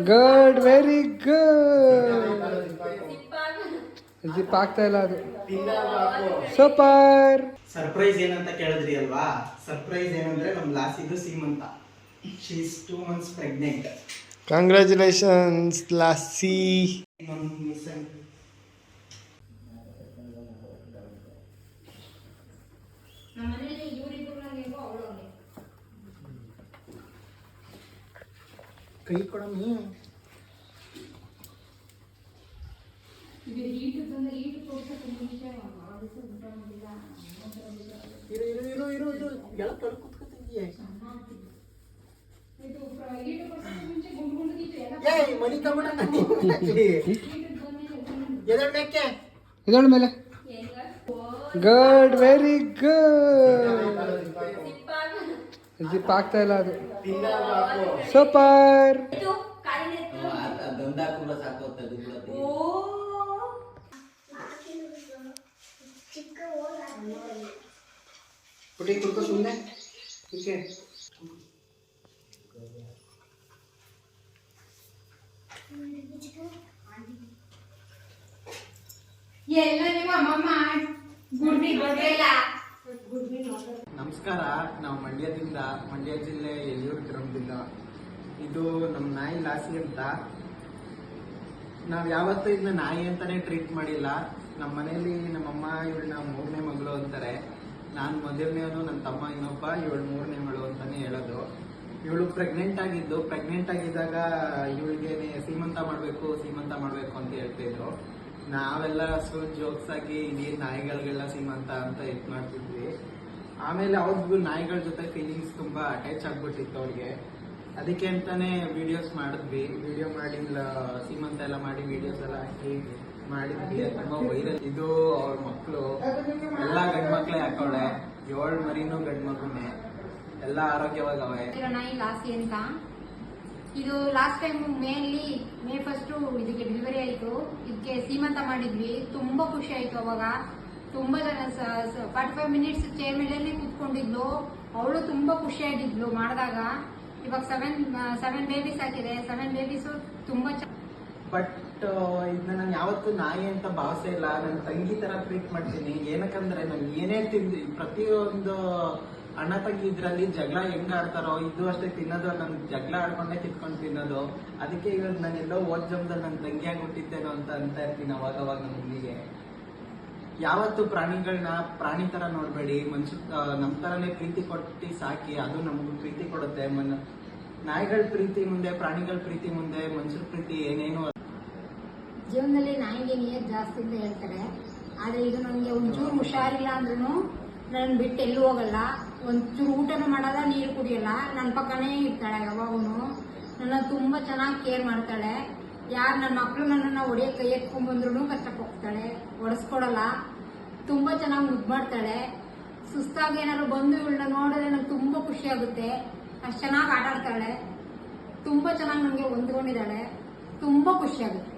Good very good zip ಆಗ್ತಾ ಇಲ್ಲ ಅದು. ಸೂಪರ್ ಸರ್ಪ್ರೈಸ್ ಏನಂತ ಕೇಳಿದ್ರಿ ಅಲ್ವಾ? ಸರ್ಪ್ರೈಸ್ ಏನಂದ್ರೆ ನಮ್ ಲಾಸಿದು ಸೀಮಂತ. Is two months pregnant congratulations Lassie. ಊಟ ಕೊಡಮ್ಮ ಇರು ಇರು ಇರು ಇರು ಇರು. ಎಲ್ಲ ತೊಳ್ದು ಕೂತ್ಕೊತಿದ್ಯೆ? ಏಯ್ ಮನಿ ತಗೊಂಡ ಎದಳ್ಬೇಕೆ ಇದಳ ಮೇಲೆ. ಗುಡ್ ವೆರಿ ಗುಡ್ ಜಿಪ್ ಆಗ್ತಾ ಇಲ್ಲ ಅದು ಸೂಪರ್ ಇದು ಕಾಲಿನೆತ್ತು ಓ ಪುಟಿ ಕುಡ್ಕೋ ಸುಮ್ಮನೆ ಓಕೆ ಎಲ್ಲ ನಿಮ್ಮ ಅಮ್ಮಮ್ಮ ಗುಡ್ಡಿ ಗೊಡ್ಡೆಲ್ಲ ನಮಸ್ಕಾರ, ನಾವು ಮಂಡ್ಯದಿಂದ, ಮಂಡ್ಯ ಜಿಲ್ಲೆ ಯಲ್ಲೂರು ಗ್ರಾಮದಿಂದ. ಇದು ನಮ್ಮ ನಾಯಿ ಲಾಸಿ ಅಂತ. ನಾವು ಯಾವತ್ತೂ ಇದನ್ನ ನಾಯಿ ಅಂತಾನೆ ಟ್ರೀಟ್ ಮಾಡಿಲ್ಲ. ನಮ್ಮ ಮನೇಲಿ ನಮ್ಮಮ್ಮ ಇವಳನ್ನ ಮೂರನೇ ಮಗಳು ಅಂತಾರೆ. ನಾನು ಮೊದಲನೇವನು ನನ್ನ ತಮ್ಮ ಇನ್ನೊಬ್ಬ, ಇವಳು ಮೂರನೇ ಮಗಳು ಅಂತಾನೆ ಹೇಳೋದು. ಇವಳು ಪ್ರೆಗ್ನೆಂಟ್ ಆಗಿದ್ದು ಪ್ರೆಗ್ನೆಂಟ್ ಆಗಿದ್ದಾಗ ಇವಳಿಗೆ ಸೀಮಂತ ಮಾಡಬೇಕು ಸೀಮಂತ ಮಾಡಬೇಕು ಅಂತ ಹೇಳ್ತಿದ್ರು. ನಾವೆಲ್ಲ ಅಷ್ಟು ಜೋಕ್ಸ್ ಆಗಿ ನೀರ್ ನಾಯಿಗಳಿಗೆಲ್ಲ ಸೀಮಂತ ಅಂತ ಇದು ಮಾಡ್ತಿದ್ವಿ. ಆಮೇಲೆ ಅವ್ರಿಗೂ ನಾಯಿಗಳ ಜೊತೆ ಫೀಲಿಂಗ್ಸ್ ತುಂಬಾ ಅಟ್ಯಾಚ್ ಆಗ್ಬಿಟ್ಟಿತ್ತು ಅವ್ರಿಗೆ. ಅದಕ್ಕೆ ಅಂತಾನೆ ವಿಡಿಯೋಸ್ ಮಾಡಿದ್ವಿ. ವಿಡಿಯೋ ಮಾಡಿ ಸೀಮಂತ ಎಲ್ಲ ಮಾಡಿ ವಿಡಿಯೋಸ್ ಎಲ್ಲ ಹಾಕಿ ಮಾಡಿದ್ವಿ. ತುಂಬಾ ವೈರಲ್ ಇದು ಅವ್ರ ಮಕ್ಕಳು ಎಲ್ಲ ಗಂಡ್ ಮಕ್ಳೇ ಹಾಕವಳೆ ಏಳು ಮರಿನೂ ಗಂಡ್ ಎಲ್ಲ ಆರೋಗ್ಯವಾಗವೆ ನಾಯಿ ಲಾಸಿ ಅಂತ. ಇದು ಲಾಸ್ಟ್ ಟೈಮ್ ಮೇಲಿ ಮೇ ಫಸ್ಟು ಇದಕ್ಕೆ ಡೆಲಿವರಿ ಆಯಿತು. ಇದಕ್ಕೆ ಸೀಮಂತ ಮಾಡಿದ್ವಿ. ತುಂಬಾ ಖುಷಿ ಆಯಿತು ಅವಾಗ. ತುಂಬಾ ಜನ ಫಾರ್ಟಿ ಫೈವ್ ಮಿನಿಟ್ಸ್ ಚೇರ್ ಮೇಲೆ ಕೂತ್ಕೊಂಡಿದ್ಲು. ಅವಳು ತುಂಬಾ ಖುಷಿಯಾಗಿದ್ಲು ಮಾಡಿದಾಗ. ಇವಾಗ ಸೆವೆನ್ ಸೆವೆನ್ ಬೇಬೀಸ್ ಹಾಕಿದೆ. ಸೆವೆನ್ ಬೇಬೀಸು ತುಂಬಾ ಬಟ್ ಇದನ್ನ ನಾನು ಯಾವತ್ತೂ ನಾಯಿ ಅಂತ ಭಾವಿಸೇ ಇಲ್ಲ. ನನ್ನ ತಂಗಿ ತರ ಟ್ರೀಟ್ ಮಾಡ್ತೀನಿ. ಏನಕ್ಕಂದ್ರೆ ನಾನು ಏನೇ ತಿಂದು, ಪ್ರತಿಯೊಂದು ಅಣ್ಣ ತಂಗಿ ಇದ್ರಲ್ಲಿ ಜಗಳ ಹೆಂಗ್ ಆಡ್ತಾರೋ ಇದು ಅಷ್ಟೇ ತಿನ್ನೋದು ನನ್ ಜಗಳ ಆಡ್ಕೊಂಡೆ ಕಿತ್ಕೊಂಡು ತಿನ್ನೋದು. ಅದಕ್ಕೆ ಇವಾಗ ನಾನು ಎಲ್ಲೋ ಓದ್ ಜಮ್ದಲ್ ನನ್ನ ತಂಗಿ ಹುಟ್ಟಿದ್ದೇನೋ ಅಂತ ಅಂತ ಇರ್ತೀನಿ ಅವಾಗ ಅವಾಗ ನಮ್ಮ ಹುಡುಗಿಗೆ ಯಾವತ್ತು ಪ್ರಾಣಿಗಳನ್ನ ಪ್ರಾಣಿ ತರ ನೋಡ್ಬೇಡಿ. ಮನುಷ್ಯ ನಮ್ ತರನೇ ಪ್ರೀತಿ ಕೊಟ್ಟು ಸಾಕಿ, ಅದು ನಮಗೂ ಪ್ರೀತಿ ಕೊಡುತ್ತೆ. ಮನ್, ನಾಯಿಗಳ ಪ್ರೀತಿ ಮುಂದೆ, ಪ್ರಾಣಿಗಳ ಪ್ರೀತಿ ಮುಂದೆ ಮನುಷ್ಯರ ಪ್ರೀತಿ ಏನೇನು ಜೀವನದಲ್ಲಿ ನಾಯಿಗೆ ನೀರು ಜಾಸ್ತಿ ಅಂತ ಹೇಳ್ತಾರೆ. ಆದ್ರೆ ಇದು ನನಗೆ ಒಂಚೂರು ಹುಷಾರಿಲ್ಲ ಅಂದ್ರೂ ನನ್ನ ಬಿಟ್ಟು ಎಲ್ಲೂ ಹೋಗಲ್ಲ. ಒಂಚೂರು ಊಟನೂ ಮಾಡಲ್ಲ, ನೀರು ಕುಡಿಯಲ್ಲ. ನನ್ನ ಪಕ್ಕನೇ ಇರ್ತಾಳೆ ಯಾವಾಗೂ ನನ್ನ ತುಂಬಾ ಚೆನ್ನಾಗಿ ಕೇರ್ ಮಾಡ್ತಾಳೆ. ಯಾರು ನನ್ನ ಮಕ್ಕಳು ನನ್ನನ್ನು ಹೊಡೆಯ ಕೈ ಎತ್ಕೊಂಡ್ ಬಂದ್ರು ಕಷ್ಟಕ್ಕೆ ಹೋಗ್ತಾಳೆ ಒಡಿಸ್ಕೊಡಲ್ಲ ತುಂಬಾ ಚೆನ್ನಾಗಿ ಮುದ್ದು ಮಾಡ್ತಾಳೆ. ಸುಸ್ತಾಗಿ ಏನಾದ್ರು ಬಂದು ಇವಳನ್ನ ನೋಡಿದ್ರೆ ನಂಗೆ ತುಂಬಾ ಖುಷಿ ಆಗುತ್ತೆ. ಅಷ್ಟು ಚೆನ್ನಾಗಿ ಆಟಾಡ್ತಾಳೆ. ತುಂಬ ಚೆನ್ನಾಗಿ ನನಗೆ ಹೊಂದ್ಕೊಂಡಿದ್ದಾಳೆ. ತುಂಬಾ ಖುಷಿ ಆಗುತ್ತೆ.